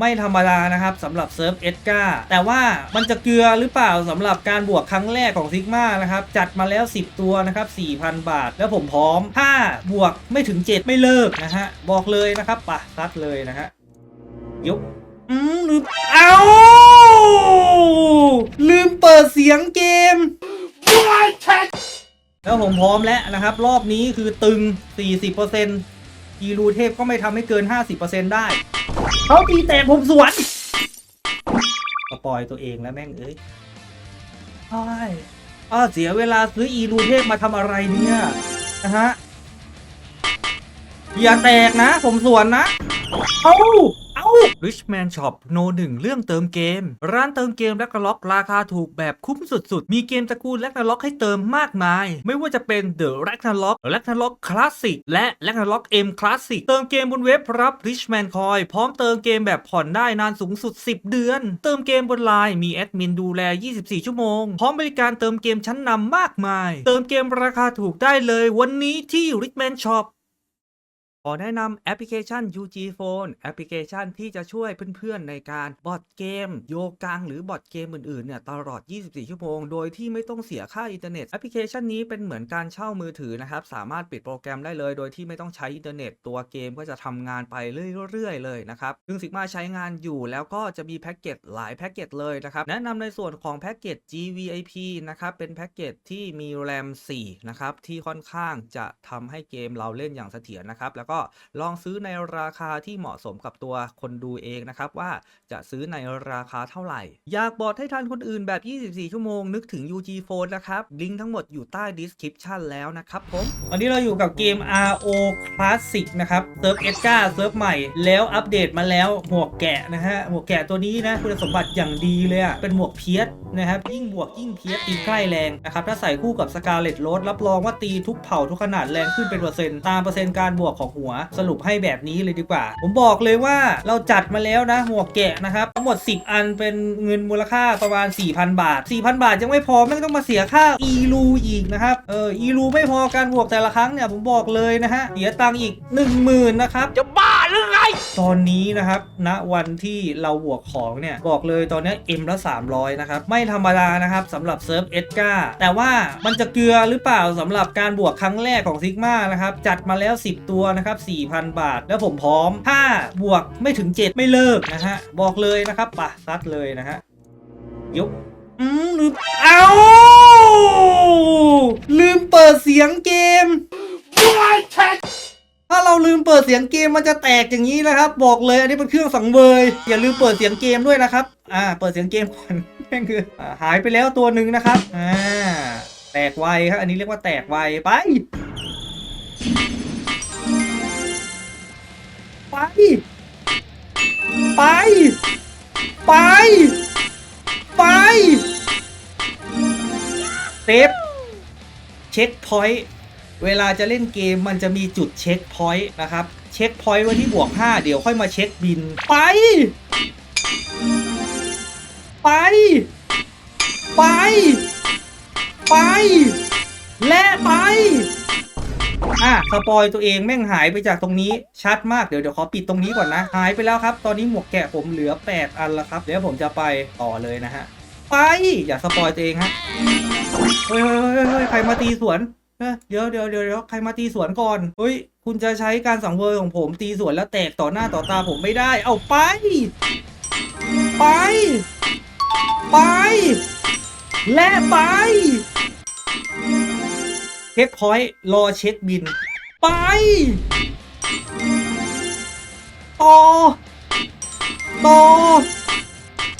ไม่ธรรมดานะครับสำหรับเซิร์ฟเอสกาแต่ว่ามันจะเกลือหรือเปล่าสำหรับการบวกครั้งแรกของซิกมานะครับ จัดมาแล้ว 10 ตัวนะครับ 4,000 บาท แล้วผมพร้อม ถ้าบวกไม่ถึง 7 ไม่เลิกนะฮะ บอกเลยนะครับปะซัดเลยนะฮะยกอืมลืมเอาลืมเปิดเสียงเกมแล้วผมพร้อมแล้วนะครับ รอบนี้คือตึง 40%อีรูเทพก็ไม่ทำให้เกิน 50%ได้ เขาตีแต่ผมสวนสปอยตัวเองแล้วแม่งเอ้ยใช่อ้าเสียเวลาซื้ออีรูเทพมาทำอะไรเนี่ยนะฮะอย่าแตกนะ ผมสวนนะ เอ้า เอ้า Richman Shop โนหนึ่งเรื่องเติมเกม ร้านเติมเกมและกล็อกราคาถูกแบบคุ้มสุดๆ มีเกมตระกูลและกล็อกให้เติมมากมาย ไม่ว่าจะเป็น The Ragnarok Ragnarok Classic และ Ragnarok M Classic เติมเกมบนเว็บรับ Richman Coin พร้อมเติมเกมแบบผ่อนได้นานสูงสุด 10 เดือน เติมเกมบนไลน์มีแอดมินดูแล 24 ชั่วโมง พร้อมบริการเติมเกมชั้นนำมากมาย เติมเกมราคาถูกได้เลยวันนี้ที่ Richman Shop ขอแนะนำแอปพลิเคชัน UG Phone แอปพลิเคชันที่จะช่วยเพื่อนๆ ในการบอดเกม โยกังหรือบอดเกมอื่นๆ เนี่ยตลอด 24 ชั่วโมง โดยที่ไม่ต้องเสียค่าอินเทอร์เน็ต แอปพลิเคชันนี้เป็นเหมือนการเช่ามือถือนะครับ สามารถปิดโปรแกรมได้เลย โดยที่ไม่ต้องใช้อินเทอร์เน็ต ตัวเกมก็จะทำงานไปเรื่อยๆ เลยนะครับ ซึ่ง Sigma ใช้งานอยู่แล้วก็จะมีแพ็กเกจหลายแพ็กเกจเลยนะครับ แนะนำในส่วนของแพ็กเกจ GVIP นะครับ เป็นแพ็กเกจที่มี RAM 4นะครับ ที่ค่อนข้างจะทำให้เกมเราเล่นอย่างเสถียรนะครับ แล้วก็ลองซื้อในราคาที่เหมาะสมกับตัวคนดูเองนะครับว่าจะซื้อในราคาเท่าไหร่ อยากบอดให้ทันคนอื่นแบบ 24 ชั่วโมงนึกถึง UG Phone นะครับ ลิงก์ทั้งหมดอยู่ใต้ description แล้วนะครับผมวันนี้เราอยู่กับเกม RO Classic นะครับเซิร์ฟเอสกาเซิร์ฟใหม่ แล้วอัปเดตมาแล้วหมวกแกะนะฮะหมวกแกะตัวนี้นะคุณสมบัติอย่างดีเลยอะเป็นหมวกเพียสนะครับยิ่งบวกยิ่งเพียสตีใกล้แรงนะครับถ้าใส่คู่กับสกาเลตโรสรับรองว่าตีทุกเผ่าทุกขนาดแรงขึ้นเป็นเปอร์เซ็นต์ตามเปอร์เซ็นต์การบวกของหัวสรุปให้แบบนี้เลยดีกว่า ผมบอกเลยว่าเราจัดมาแล้วนะหมวกแกะนะครับทั้งหมด 10 อันเป็นเงินมูลค่าประมาณ 4,000 บาท 4,000 บาทยังไม่พอไม่ต้องมาเสียค่าอีลูอีกนะครับเอออีลูไม่พอการบวกแต่ละครั้งเนี่ยผมบอกเลยนะฮะเสียตังค์อีก 10,000นะครับจะบ้า ตอนนี้นะครับณวันที่เราบวกของเนี่ยบอกเลยตอนนี้ M ละ 300 นะครับ ไม่ธรรมดานะครับสำหรับเซิร์ฟเอสกาแต่ว่ามันจะเกลือหรือเปล่าสำหรับการบวกครั้งแรกของซิกมานะครับ จัดมาแล้ว 10 ตัวนะครับ 4,000 บาท แล้วผมพร้อม ถ้าบวกไม่ถึง 7 ไม่เลิกนะฮะ บอกเลยนะครับปะซัดเลยนะฮะยกอืมลืมเอาลืมเปิดเสียงเกม ลืมเปิดเสียงเกมมันจะแตกอย่างนี้นะครับ บอกเลยอันนี้เป็นเครื่องสังเวยอย่าลืมเปิดเสียงเกมด้วยนะครับ อ่า เปิดเสียงเกมก่อนแม่งคือหายไปแล้วตัวหนึ่งนะครับ อ่า แตกไวครับ อันนี้เรียกว่าแตกไวไป ไป ไป ไป ไปเซฟเช็คพอยต์ เวลาจะเล่นเกมมันจะมีจุดเช็คพอยต์นะครับ เช็คพอยต์ไว้ที่บวก 5 เดี๋ยวค่อยมาเช็คบิน ไป ไป ไป ไป และไป อะสปอยตัวเองแม่งหายไปจากตรงนี้ชัดมากเดี๋ยวเดี๋ยวขอปิดตรงนี้ก่อนนะ หายไปแล้วครับ ตอนนี้หมวกแกะผมเหลือ 8 อันแล้วครับ เดี๋ยวผมจะไปต่อเลยนะฮะ ไป อย่าสปอยตัวเองฮะ เฮ้ยเฮ้ยเฮ้ยเฮ้ยใครมาตีสวน เดี๋ยวเดี๋ยวเดี๋ยวใครมาตีสวนก่อนเฮ้ยคุณจะใช้การสังเวยของผมตีสวนแล้วแตกต่อหน้าต่อตาผมไม่ได้ เอาไป ไป ไป และไปเช็คพอยต์รอเช็คบิน ไปต่อต่อ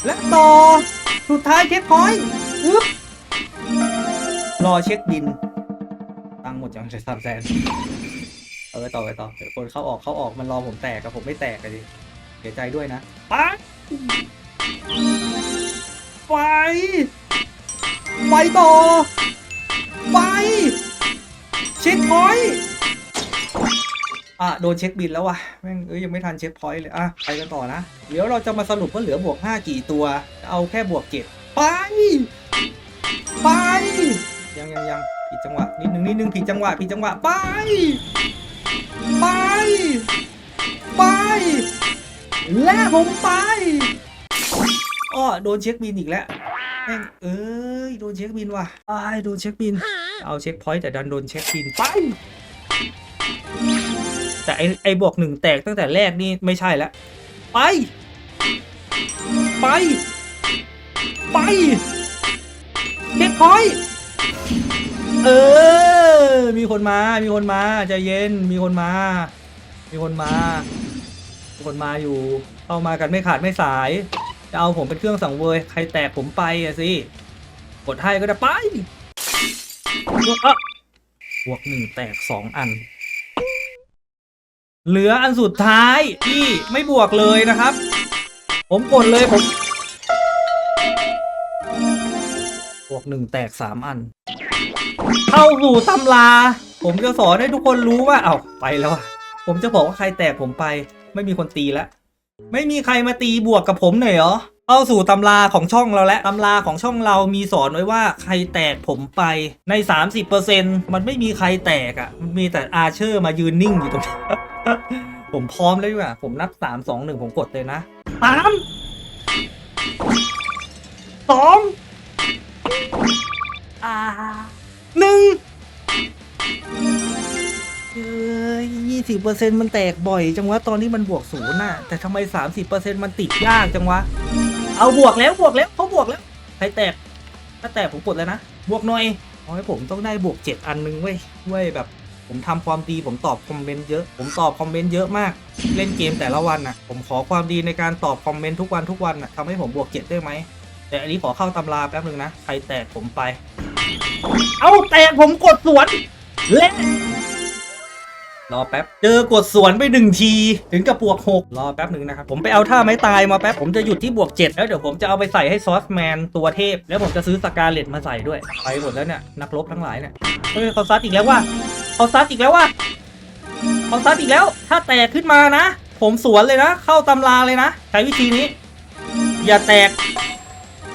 และต่อสุดท้ายเช็คพอยต์อึ๊บรอเช็คบิน มดจังใช้สามแสนเอาไปต่อไปต่อคนเข้าออกเข้าออกมันรอผมแตกกับผมไม่แตกกันดิเสียใจด้วยนะไปไปไปต่อไปเช็คพอยต์อะโดนเช็คบินแล้ววะแม่งเอ้ยยังไม่ทันเช็คพอยต์เลยอะไปกันต่อนะเดี๋ยวเราจะมาสรุปว่าเหลือบวก 5 กี่ตัว เอาแค่บวก7ไป ไป ยังยังยัง ผิดจังหวะนิดนึงนิดนึงผิดจังหวะผิดจังหวะไป ไป ไป และผมไปอ้อโดนเช็คบินอีกแล้วแม่งเอ้ยโดนเช็คบินว่ะอ้โดนเช็คบิน เอาเช็คพอยต์แต่ดันโดนเช็คบินไป แต่ไอไอบวกหนึ่งแตกตั้งแต่แรกนี่ไม่ใช่แล้วไป ไป ไปเช็คพอยต์ เออ มีคนมา มีคนมาใจเย็น มีคนมา มีคนมามีคนมาอยู่เข้ามากันไม่ขาดไม่สาย จะเอาผมเป็นเครื่องสังเวย ใครแตกผมไปอะสิ กดให้ก็ได้ไปบวกหนึ่งแตกสองอัน เหลืออันสุดท้ายที่ไม่บวกเลยนะครับ ผมกดเลยผมบวกหนึ่งแตกสามอัน เข้าสู่ตำรา ผมจะสอนให้ทุกคนรู้ว่าเอ้าไปแล้วอะผมจะบอกว่าใครแตกผมไป ไม่มีคนตีแล้วไม่มีใครมาตีบวกกับผมหน่อยเหรอเข้าสู่ตำราของช่องเราแล้วตำราของช่องเรามีสอนไว้ว่าใครแตกผมไปใน 30%มันไม่มีใครแตกอะ่ะ มันมีแต่อาเชอร์มายืนนิ่งอยู่ตรงนี้ผมพร้อมแล้วดีกว่าผมนับ 3 2 1 ผมกดเลยนะสามสอง อ่าหนึ่งเอ้ยยี่สิบเปอร์เซ็นต์มันแตกบ่อยจังวะตอนที่มันบวกศูนย์น่ะ แต่ทำไมสามสิบเปอร์เซ็นต์มันติดยากจังวะ เอาบวกแล้วบวกแล้วเขาบวกแล้ว ใครแตก ถ้าแตกผมกดแล้วนะ บวกหน่อยเอาให้ผมต้องได้บวกเจ็ดอันนึงเว้ยเว้ยแบบ ผมทำความดีผมตอบคอมเมนต์เยอะ ผมตอบคอมเมนต์เยอะมาก เล่นเกมแต่ละวันน่ะ ผมขอความดีในการตอบคอมเมนต์ทุกวันทุกวันน่ะทำให้ผมบวกเจ็ดได้ไหมแต่อันนี้ขอเข้าตำราแป๊บนึงนะ ใครแตกผมไป เอาแตกผมกดสวนเละรอแป๊บ เจอกดสวนไปหนึ่งที ถึงกับบวกหกรอแป๊บหนึ่งนะครับ ผมไปเอาท่าไม้ตายมาแป๊บ ผมจะหยุดที่บวกเจ็ดแล้วเดี๋ยวผมจะเอาไปใส่ให้ซอสแมนตัวเทพ แล้วผมจะซื้อสกาเลตมาใส่ด้วย ไปหมดแล้วเนี่ย นักรบทั้งหลายเนี่ยเฮ้ยเขาซัดอีกแล้วว่าเขาซัดอีกแล้วว่าเขาซัดอีกแล้ว ถ้าแตกขึ้นมานะ ผมสวนเลยนะ เข้าตำราเลยนะ ใช้วิธีนี้ อย่าแตก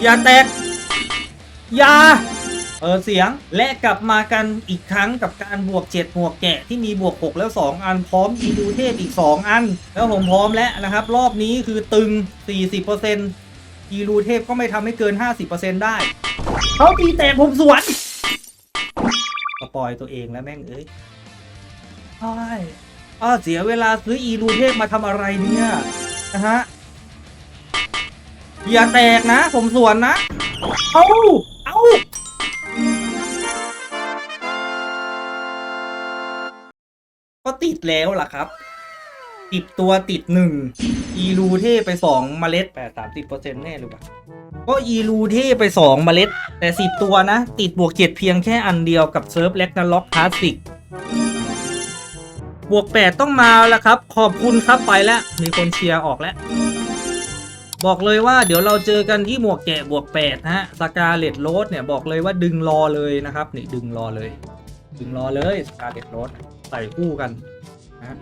อย่าแตก อย่า เออเสียงและกลับมากันอีกครั้งกับการบวก 7 บวกแกะที่มีบวก 6 แล้ว 2 อันพร้อมอีดูเทพอีก 2 อัน แล้วผมพร้อมแล้วนะครับ รอบนี้คือตึง 40%อีรูเทพก็ไม่ทำให้เกิน 50%ได้เขาตีแตกผมสวนสปอยตัวเองแล้วแม่งเอ้ยใช่อ้าเสียเวลาซื้ออีรูเทพมาทำอะไรเนี่ยนะฮะอย่าแตกนะ ผมสวนนะ เอาเอา ติดแล้วล่ะครับติดตัวติดหนึ่งอีรูเท่ไปสองเมล็ดแปดสามสิบเปอร์เซ็นต์แน่หรือเปล่าก็อีรูเท่ไปสองเมล็ด แต่สิบตัวนะ ติดบวกเจ็ดเพียงแค่อันเดียวกับเซิร์ฟแล็กนาล็อกคลาสสิกบวกแปดต้องมาแล้วครับ ขอบคุณครับไปแล้ว มีคนเชียร์ออกแล้ว บอกเลยว่าเดี๋ยวเราเจอกันที่หมวกแกะบวกแปดนะฮะสกาเลตโรสเนี่ยบอกเลยว่าดึงรอเลยนะครับ นี่ดึงรอเลย ดึงรอเลยสกาเลตโรสใส่คู่กัน นะฮะ